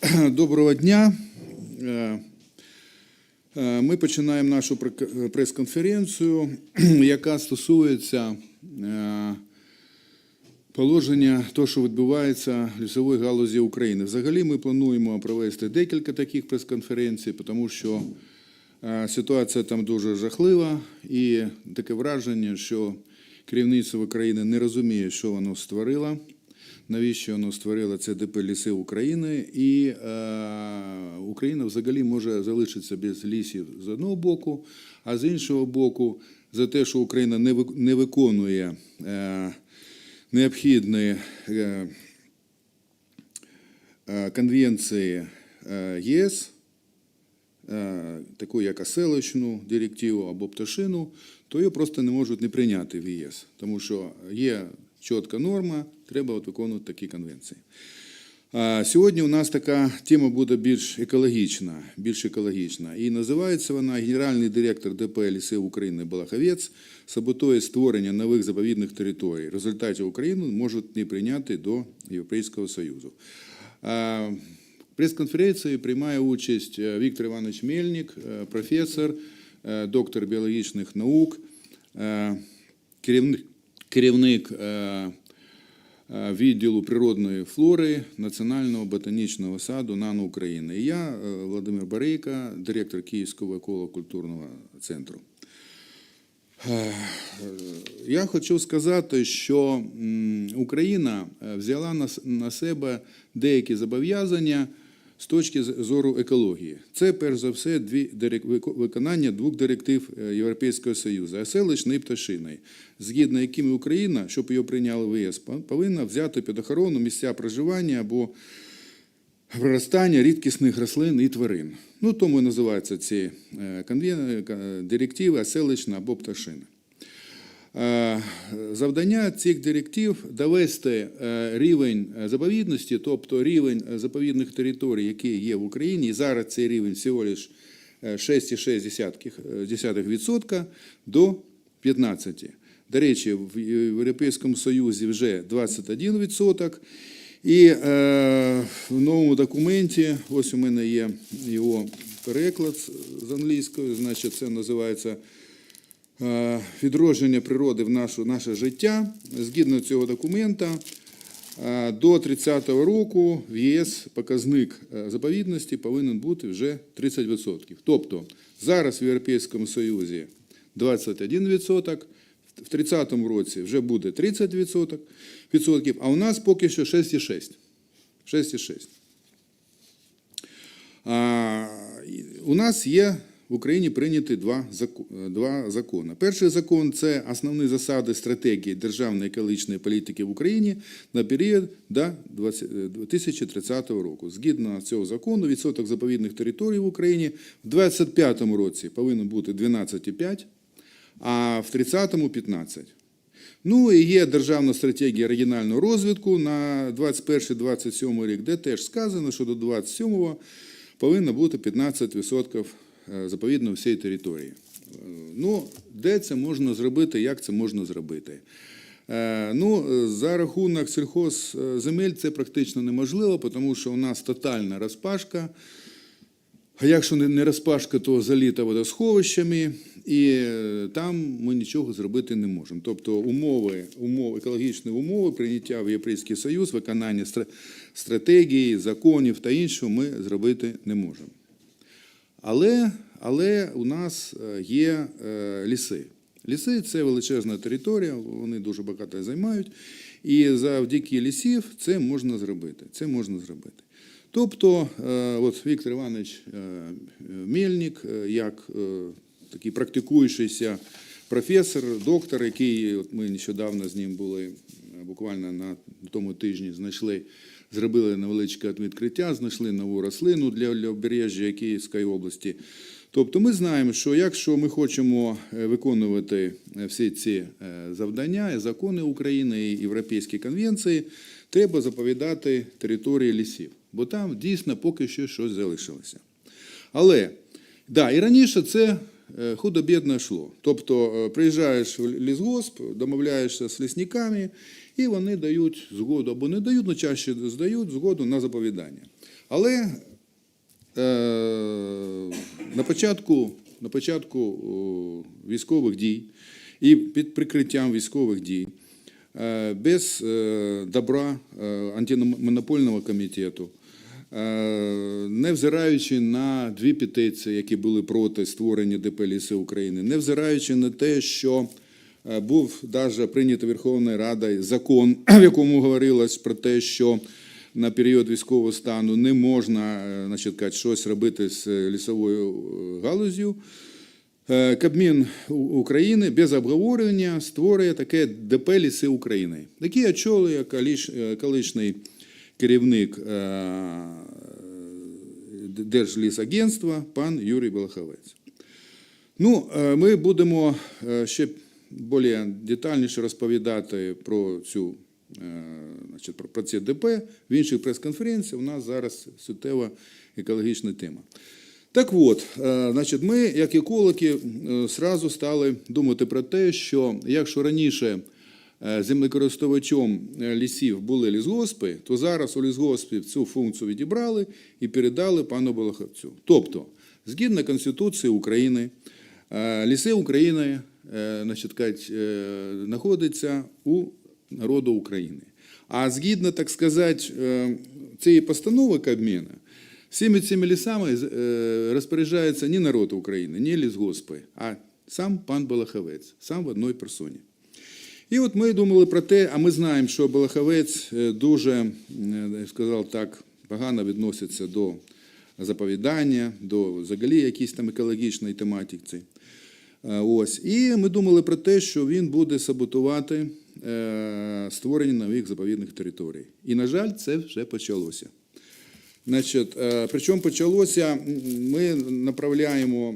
Доброго дня. Е, е, Ми починаємо нашу прес-конференцію, яка стосується е, положення того, що відбувається в лісовій галузі України. Взагалі ми плануємо провести декілька таких прес-конференцій, тому що е, ситуація там дуже жахлива і таке враження, що керівництво України не розуміє, що воно створило навіщо воно створило це ДП Ліси України, і е, Україна взагалі може залишитися без лісів з одного боку, а з іншого боку, за те, що Україна не не виконує е, необхідні е, е, конвенції е, ЄС, е, таку як оселочну директиву або пташину, то її просто не можуть не прийняти в ЄС, тому що є чітка норма, треба от виконувати такі конвенції. Сьогодні у нас така тема буде більш екологічна, більш екологічна. І називається вона Генеральний директор ДП «Ліси України Балаховець саботує створення нових заповідних територій. В результаті Україну можуть не прийняти до Європейського Союзу. Прес-конференції приймає участь е, Віктор Іванович Мельник, е, професор, е, доктор біологічних наук, керівник, керівник відділу природної флори Національного ботанічного саду НАНО України. І я, е, Володимир Барейка, директор Київського еколокультурного центру. Е, Я хочу сказати, що Україна е, взяла на себе деякі зобов'язання з точки зору екології. Це перш за все дві виконання двох директив е, Європейського Союзу оселищної і пташиної, згідно якими Україна, щоб її прийняли в ЄС, по- повинна взяти під охорону місця проживання або проростання рідкісних рослин і тварин. Ну, тому і називаються ці е, е, директиви оселищна або пташина. Е, Завдання цих директив довести е, рівень е, заповідності, тобто рівень заповідних територій, які є в Україні, і зараз цей рівень всього лиш е, 6,6% до 15%. До речі, в Європейському Союзі вже 21%. І е, в новому документі, ось у мене є його переклад з- англійської, значить, це називається відродження природи в нашу, наше життя. Згідно цього документа, е, до 30-го року в ЄС показник е, заповідності повинен бути вже 30%. Тобто зараз в Європейському Союзі 21%, в 30-му році вже буде 30%, відсотків, а у нас поки що 6,6%. 6,6%. У нас є в Україні прийняті два два закони. Перший закон це основні засади стратегії державної екологічної політики в Україні на період до 2030 року. Згідно цього закону, відсоток заповідних територій в Україні в 2025 році повинен бути 12,5, а в 30-му 15. Ну і є державна стратегія регіонального розвитку на 21-27 рік, де теж сказано, що до 27-го повинно бути 15% заповідно всієї території. Е, Ну, де це можна зробити, як це можна зробити? Е, Ну, е, за рахунок сільхозземель це практично неможливо, тому що у нас тотальна розпашка. А якщо не- розпашка, то заліта водосховищами, і е, там ми нічого зробити не можемо. Тобто умови, умови, екологічні умови прийняття в Європейський Союз, виконання стратегії, законів та іншого ми зробити не можемо. Але, але у нас е, є е, ліси. Ліси це величезна територія, вони дуже багато займають. І завдяки лісів це можна зробити. Це можна зробити. Тобто, е, от Віктор Іванович Мельник, як такий практикуючийся професор, доктор, який от ми нещодавно з ним були буквально на тому тижні, знайшли, зробили невеличке відкриття, знайшли нову рослину для лівобережжя Київської області. Тобто ми знаємо, що якщо ми хочемо е, виконувати е, всі ці е, завдання, закони України і європейські конвенції, треба заповідати території лісів, бо там дійсно поки що щось залишилося. Але да, і раніше це худо-бідно йшло. Тобто приїжджаєш в лісгосп, домовляєшся з лісниками, і вони дають згоду або не дають, але чаще здають згоду на заповідання. Але е, на початку, на початку військових дій і під прикриттям військових дій, е, без е, добра е, антимонопольного комітету, е, невзираючи на дві петиції, які були проти створення ДП «Ліси України, невзираючи на те, що був навіть прийнятий Верховною Радою закон, в якому говорилось про те, що на період військового стану не можна е, значить, щось робити з е, лісовою е, галузю. Е, Кабмін України без обговорення створює таке ДП «Ліси України, який очолює колиш- е, колишній керівник е, Держлісагентства пан Юрій Балаховець. Ну, е, ми будемо е, ще більш детальніше розповідати про цю е, значить, про- ці ДП в інших прес-конференціях. У нас зараз суттєва екологічна тема. Так от, е, значить, ми, як екологи, е, зразу стали думати про те, що якщо раніше землекористувачом лісів були лісгоспи, то зараз у лісгоспів цю функцію відібрали і передали пану Балаховцю. Тобто, згідно Конституції України, ліси України значить, кажуть, е, знаходяться у народу України. А згідно, так сказати, е, цієї постанови Кабміна, всіми цими лісами е, розпоряджається не народ України, не лісгоспи, а сам пан Балаховець, сам в одній персоні. І от ми думали про те, а ми знаємо, що Балаховець е, дуже, е, я сказав так, погано відноситься до заповідання, до взагалі якісь там екологічної тематики. Е, Ось. І ми думали про те, що він буде саботувати е, створення нових заповідних територій. І, на жаль, це вже почалося. Значить, е, причому почалося, ми направляємо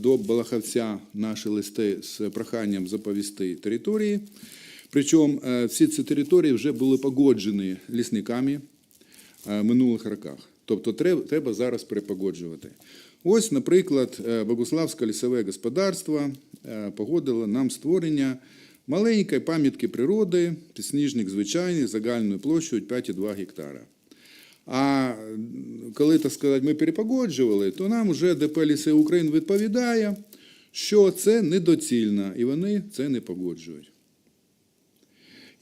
до Балаховця наші листи з проханням заповісти території. Причому всі ці території вже були погоджені лісниками в минулих роках. Тобто треба, зараз перепогоджувати. Ось, наприклад, е, Богуславське лісове господарство е, погодило нам створення маленької пам'ятки природи, підсніжник звичайний, загальною площею 5,2 гектара. А коли, так сказати, ми перепогоджували, то нам вже ДП «Ліси України відповідає, що це недоцільно, і вони це не погоджують.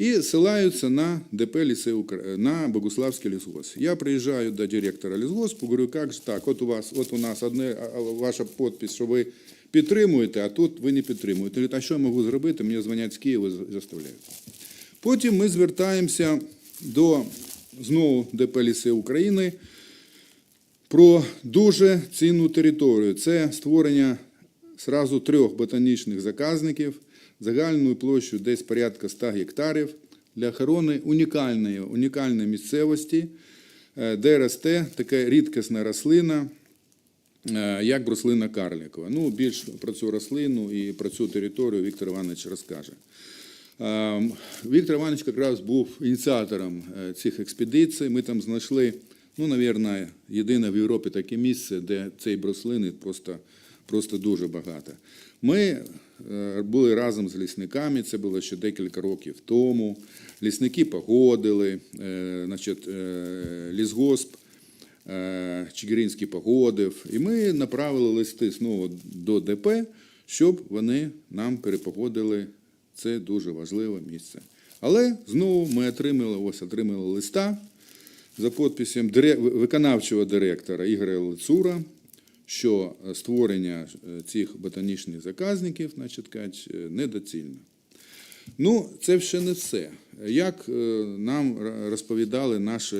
І ссилаються на ДП «Ліси Укра- на Богуславський лісгосп. Я приїжджаю до директора лісгоспу, говорю, як ж так, от у вас, от у нас одне, ваша підпис, що ви підтримуєте, а тут ви не підтримуєте. Говорить, а що я можу зробити? Мені дзвонять з Києва і заставляють. Потім ми звертаємося до знову ДП «Ліси України про дуже цінну територію. Це створення сразу трьох ботанічних заказників загальною площею десь порядка 100 гектарів для охорони унікальної, унікальної місцевості, е, де росте така рідкісна рослина, е, як бруслина карлікова. Ну, більш про цю рослину і про цю територію Віктор Іванович розкаже. Ем, Віктор Іванович якраз був ініціатором е, цих експедицій. Ми там знайшли, ну, мабуть, єдине в Європі таке місце, де цієї бруслини просто, просто дуже багато. Ми е, були разом з лісниками, це було ще декілька років тому. Лісники погодили, е, значить, е, лісгосп е, Чигиринський погодив, і ми направили листи знову до ДП, щоб вони нам перепогодили це дуже важливе місце. Але знову ми отримали, ось отримали листа за підписом виконавчого директора Ігоря Лицура, що е, створення е, цих ботанічних заказників значить, кажуть, е, недоцільно. Ну, це ще не все. Як нам розповідали наші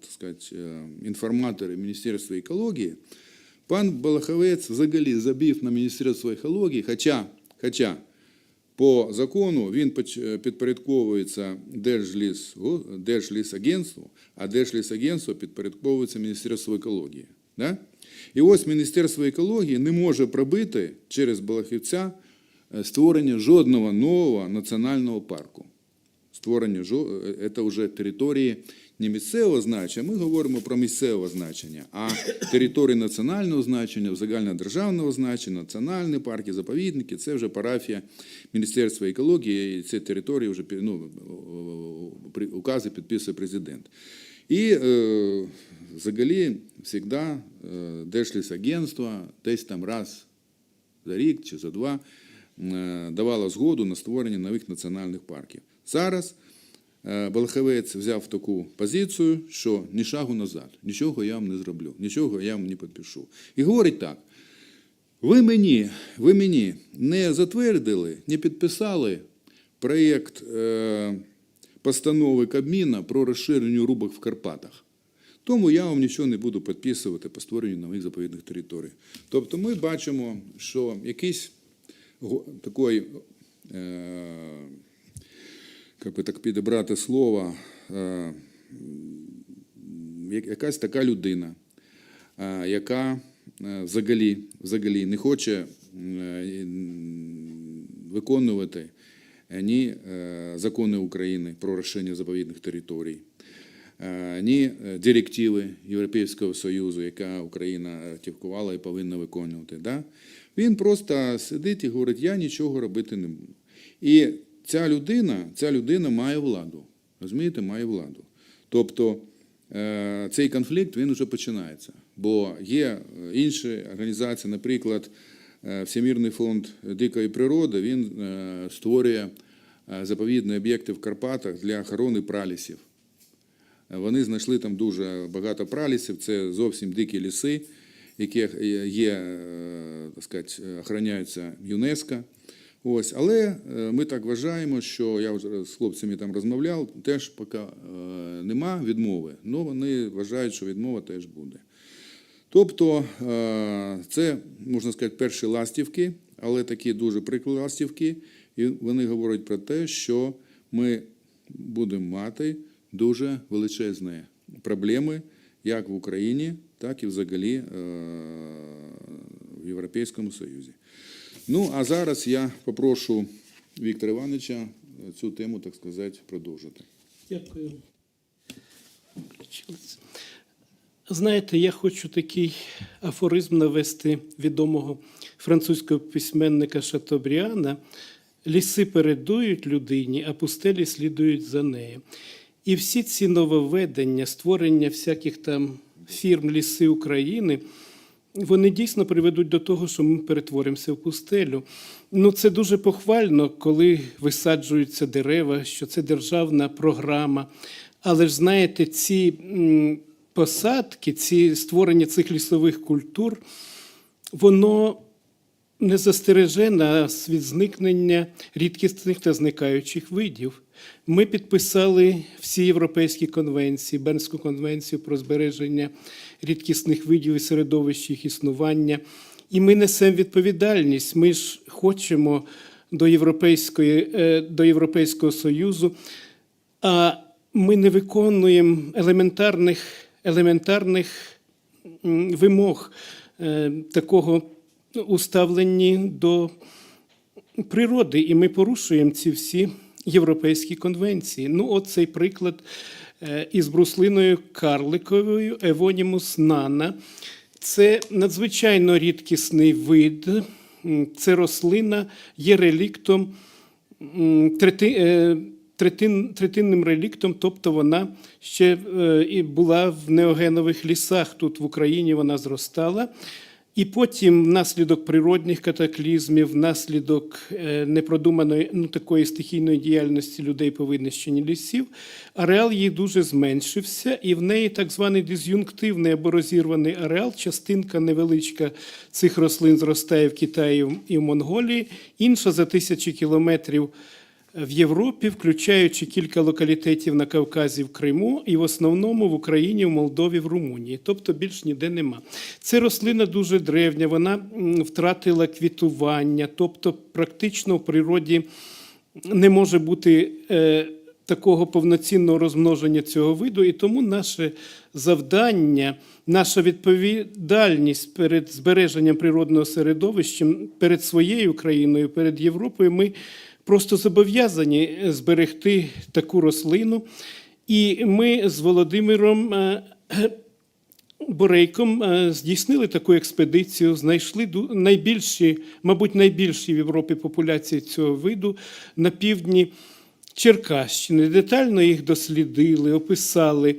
так сказати, інформатори Міністерства екології, пан Балаховець взагалі забив на Міністерство екології, хоча, хоча по закону він підпорядковується Держліс, Держлісагентству, а Держлісагентство підпорядковується Міністерству екології. Да? І ось Міністерство екології не може пробити через Балахівця е, створення жодного нового національного парку. Створення е, це вже території не місцевого значення, ми говоримо про місцеве значення, а території національного значення, загальнодержавного значення, національні парки, заповідники це вже парафія Міністерства екології, і ці території вже ну, укази підписує президент. І е, взагалі завжди е, Держлісагентство десь там раз за рік чи за два е, давало згоду на створення нових національних парків. Зараз е, Балаховець взяв таку позицію, що ні шагу назад, нічого я вам не зроблю, нічого я вам не підпишу. І говорить так: ви мені, ви мені не затвердили, не підписали проєкт е, постанови Кабміна про розширення рубок в Карпатах. Тому я вам нічого не буду підписувати по створенню нових заповідних територій. Тобто ми бачимо, що якийсь такий, е, як би так підібрати слово, е, як- якась така людина, е, яка взагалі, взагалі не хоче виконувати ні закони України про розширення заповідних територій, ні е, директиви Європейського Союзу, яка Україна ратифікувала і повинна виконувати. Да? Він просто сидить і говорить, я нічого робити не буду. І ця людина, ця людина має владу. Розумієте, має владу. Тобто е, цей конфлікт він вже починається. Бо є е, інші організації, наприклад, е, Всемірний фонд дикої природи, він е, створює е, заповідні об'єкти в Карпатах для охорони пралісів. Е, Вони знайшли там дуже багато пралісів, це зовсім дикі ліси, які є, е, так сказати, охороняються ЮНЕСКО. Ось, але е, ми так вважаємо, що я вже з хлопцями там розмовляв, теж поки е, нема відмови, але вони вважають, що відмова теж буде. Тобто е, це, можна сказати, перші ластівки, але такі дуже прикрі ластівки, і вони говорять про те, що ми будемо мати дуже величезні проблеми як в Україні, так і взагалі е, в Європейському Союзі. Ну, а зараз я попрошу Віктора Івановича е, цю тему, так сказати, продовжити. Дякую. Знаєте, я хочу такий афоризм навести відомого французького письменника Шатобріана. Ліси передують людині, а пустелі слідують за нею. І всі ці нововведення, створення всяких там фірм ліси України, вони дійсно приведуть до того, що ми перетворимося в пустелю. Ну, це дуже похвально, коли висаджуються дерева, що це державна програма. Але ж знаєте, ці посадки, ці створення цих лісових культур, воно не застереже нас від зникнення рідкісних та зникаючих видів. Ми підписали всі європейські конвенції, Бернську конвенцію про збереження рідкісних видів і середовищ їх існування. І ми несемо відповідальність. Ми ж хочемо до Європейської, е, до Європейського Союзу, а ми не виконуємо елементарних, елементарних вимог е, уставлені до природи, і ми порушуємо ці всі європейські конвенції. Ну, от цей приклад е, із бруслиною карликовою Евонімус нана. Це надзвичайно рідкісний вид. Це рослина є реліктом е, третин, третинним реліктом, тобто вона ще е, була в неогенових лісах. Тут в Україні вона зростала. І потім, внаслідок природних катаклізмів, внаслідок е, непродуманої ну, такої стихійної діяльності людей по винищенні лісів, ареал її дуже зменшився, і в неї так званий диз'юнктивний або розірваний ареал, частинка невеличка цих рослин зростає в Китаї і в Монголії, інша за тисячі кілометрів в Європі, включаючи кілька локалітетів на Кавказі в Криму, і в основному в Україні, в Молдові, в Румунії. Тобто більш ніде нема. Це рослина дуже древня, вона втратила квітування, тобто практично в природі не може бути. е, Такого повноцінного розмноження цього виду, і тому наше завдання, наша відповідальність перед збереженням природного середовища, перед своєю країною, перед Європою, ми просто зобов'язані зберегти таку рослину. І ми з Володимиром е, Борейком е, здійснили таку експедицію, знайшли найбільші, мабуть, найбільші в Європі популяції цього виду на півдні Черкащини, детально їх дослідили, описали,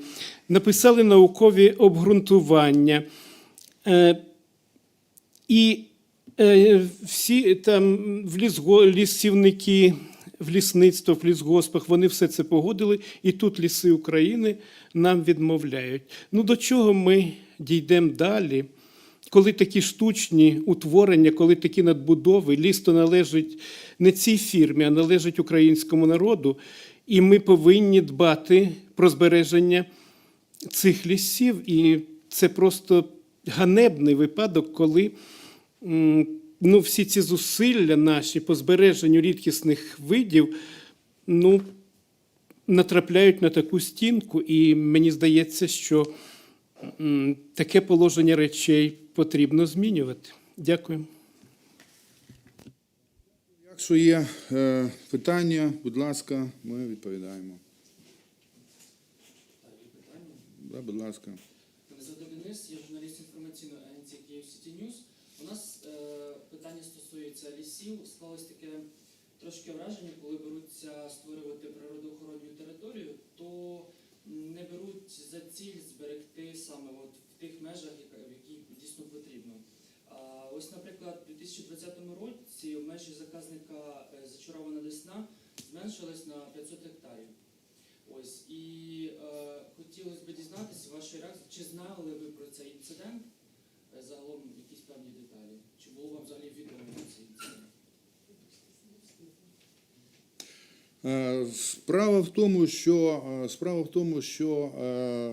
написали наукові обґрунтування. Е, І е, всі там в лісго, лісівники, в лісництво, в лісгоспах, вони все це погодили, і тут ліси України нам відмовляють. Ну до чого ми дійдемо далі? Коли такі штучні утворення, коли такі надбудови, ліс то належить не цій фірмі, а належить українському народу, і ми повинні дбати про збереження цих лісів. І це просто ганебний випадок, коли ну, всі ці зусилля наші по збереженню рідкісних видів ну, натрапляють на таку стінку, і мені здається, що таке положення речей потрібно змінювати. Дякую. Якщо є е, питання, будь ласка, ми відповідаємо. Да, будь ласка. Мене звати Денис, я журналіст інформаційної агенції Київ Сіті Ньюс. У нас питання стосується лісів. Склалось таке трошки враження, коли беруться створювати природоохоронну територію, то не беруть за ціль зберегти саме от в тих межах, в яких дійсно потрібно. Ось, наприклад, у 2020 році в межі заказника е, зачарована десна зменшились на 500 гектарів. Ось і е, хотілося б дізнатися ваші реакції, чи знали ви про цей інцидент? Е, Загалом якісь певні деталі? Чи було вам взагалі відомо цей? Е, Справа в тому, що е, справа в тому, що е,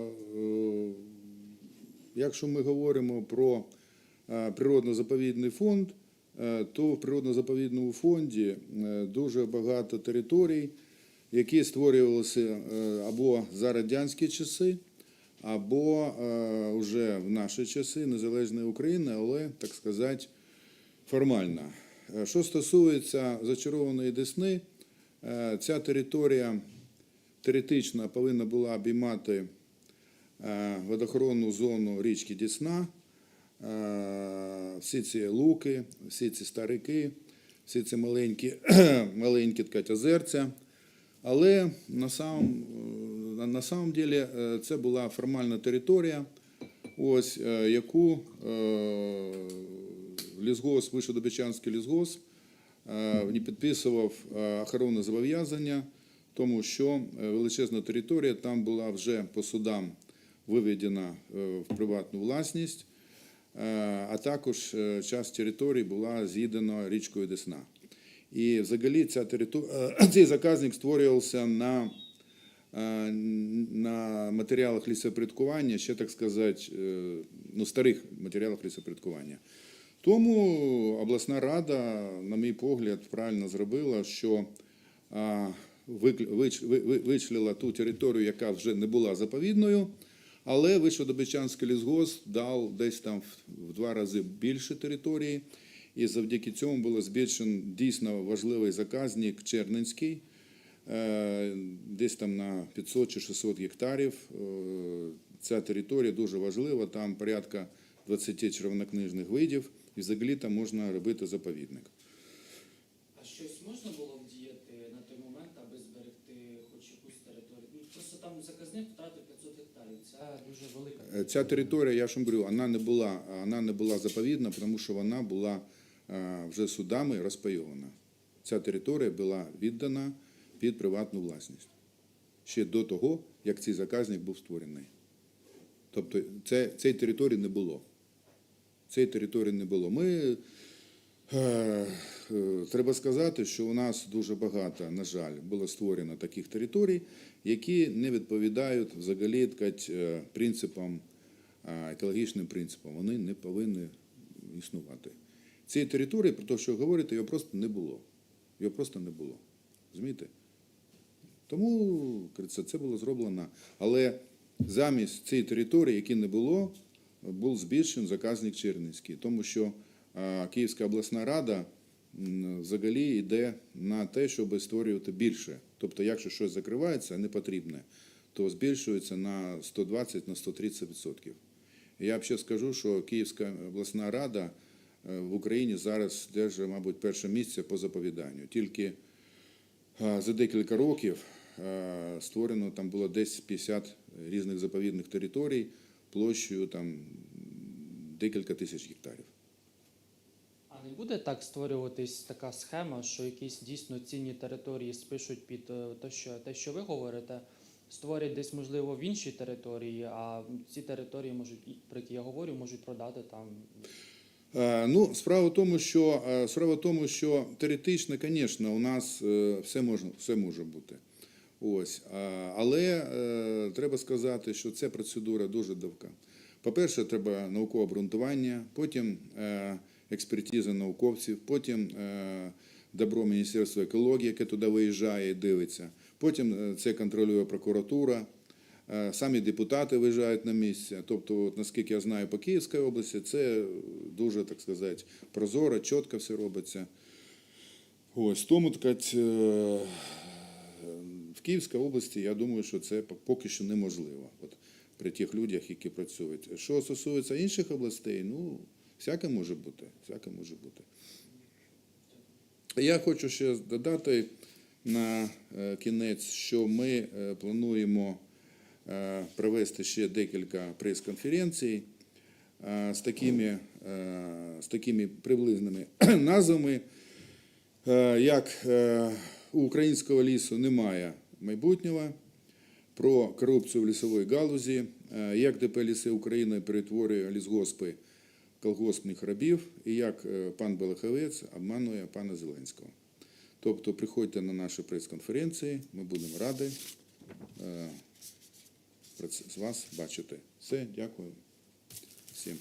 якщо ми говоримо про природно-заповідний фонд, то в природно-заповідному фонді дуже багато територій, які створювалися або за радянські часи, або вже в наші часи незалежної України, але так сказати формально. Е, Що стосується зачарованої Десни, е, ця територія теоретично повинна була обіймати е, водохоронну зону річки Дісна, всі ці луки, всі ці старики, всі ці маленькі, маленькі озерця. Але на самом, на самом е, це була формальна територія, ось, яку е, лісгос, Вишедобичанський лісгос не підписував е, охоронне зобов'язання, тому що е, величезна територія там була вже по судам виведена е, в приватну власність, а також часть території була з'їдена річкою Десна. І взагалі ця територія, цей заказник створювався на, на матеріалах лісопорядкування, ще так сказати, ну, старих матеріалах лісопорядкування. Тому обласна рада, на мій погляд, правильно зробила, що а, викл- вич- ви- ви- вичислила ту територію, яка вже не була заповідною, але Вишодобичанський лісгосп дав десь там в- в два рази більше території, і завдяки цьому було збільшено дійсно важливий заказник Черненський, е, десь там на 500 чи 600 гектарів. Е, Ця територія дуже важлива, там порядка 20 червонокнижних видів, і взагалі там можна робити заповідник. А щось можна було вдіяти на той момент, аби зберегти хоч якусь територію? Ну, просто там заказник втратив 500 гектарів. Це дуже велика. Е, Ця територія, я ж вам говорю, вона не була, вона не була заповідна, тому що вона була е, вже судами розпайована. Ця територія була віддана під приватну власність ще до того, як цей заказник був створений. Тобто це, цієї території не було. Цієї території не було. Ми, е, е, треба сказати, що у нас дуже багато, на жаль, було створено таких територій, які не відповідають взагалі ткать, е, принципам, екологічним принципам. Вони не повинні існувати. Цієї території, про те, що говорите, його просто не було. Його просто не було. Розумієте? Тому це було зроблено. Але замість цієї території, які не було, був збільшений заказник Чернівський, тому що Київська обласна рада взагалі йде на те, щоб створювати більше. Тобто, якщо щось закривається, не потрібне, то збільшується на 120 на 130 відсотків. Я б ще скажу, що Київська обласна рада е, в Україні зараз держить, мабуть, перше місце по заповіданню. Тільки е, за декілька років е, створено там було десь 50 різних заповідних територій площею там декілька тисяч гектарів. А не буде так створюватись така схема, що якісь дійсно цінні території спишуть під е, те, що те, що ви говорите, створять десь можливо в іншій території, а ці території можуть, про які я говорю, можуть продати там. Е, Ну, справа в тому, що е, справа в тому, що теоретично, звісно, у нас все можна, все може бути. Ось, але е, треба сказати, що ця процедура дуже довга. По-перше, треба наукове обґрунтування, потім е, експертиза науковців, потім е, добро Міністерства екології, яке туди виїжджає і дивиться. Потім це контролює прокуратура. Самі депутати виїжджають на місце. Тобто, от, наскільки я знаю, по Київській області це дуже, так сказати, прозоро, чітко все робиться. Ось тому так, в Київській області, я думаю, що це поки що неможливо. От, при тих людях, які працюють. Що стосується інших областей, ну, всяке може бути. Всяке може бути. Я хочу ще додати на е, кінець, що ми е, плануємо е, провести ще декілька прес-конференцій з такими, з такими приблизними назвами, як у українського лісу немає майбутнього, про корупцію в лісовій галузі, е, як ДП «Ліси України перетворює лісгоспи колгоспних рабів, і як е, пан Балаховець обманує пана Зеленського. Тобто приходьте на наші прес-конференції, ми будемо раді е, з вас бачити. Все, дякую всім.